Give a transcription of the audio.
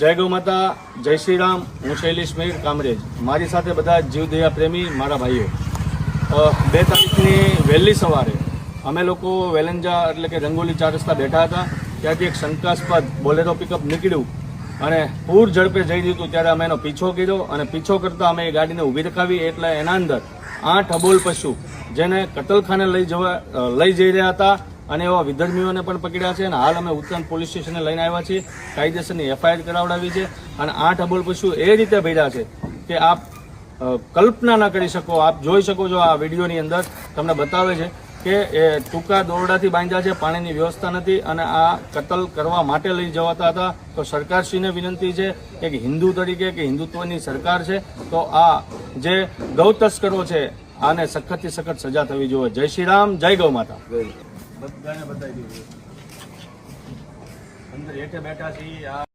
જય ગૌ માતા, જય શ્રી રામ. હું શૈલેષ મહીર કામરેજ. મારી સાથે બધા જીવદયા પ્રેમી, મારા ભાઈઓ. બે તારીખની વહેલી સવારે અમે લોકો વેલંજા એટલે કે રંગોલી ચાર રસ્તા બેઠા હતા. ત્યાંથી એક શંકાસ્પદ બોલેરો પિકઅપ નીકળ્યું અને પૂર ઝડપે જઈ રહ્યું હતું ત્યારે અમે એનો પીછો કર્યો અને પીછો કરતાં અમે એ ગાડીને ઊભી રખાવી એટલે એના અંદર આઠ અબોલ પશુ જેને કતલખાને લઈ જવા લઈ જઈ રહ્યા હતા. અને એવા વિધર્મીઓને પણ પકડ્યા છે અને હાલ અમે ઉત્તરાયણ પોલીસ સ્ટેશને લઈને આવ્યા છીએ. કાયદેસરની એફઆઈઆર કરાવડાવી છે અને આઠ અબોલ પશુ એ રીતે ભર્યા છે કે આપ કલ્પના ના કરી શકો. આપ જોઈ શકો છો આ વિડીયોની અંદર તમને બતાવે છે કે એ ટૂંકા દોરડાથી બાંધ્યા છે, પાણીની વ્યવસ્થા નથી અને આ કતલ કરવા માટે લઈ જવાતા હતા. તો સરકારશ્રીને વિનંતી છે એક હિન્દુ તરીકે કે હિન્દુત્વની સરકાર છે, તો આ જે ગૌ તસ્કરો છે, આને સખતથી સખત સજા થવી જોઈએ. જય શ્રી રામ, જય ગૌ માતા. બધાને બતાવી દીધું. અંદર હેઠે બેઠા છીએ આ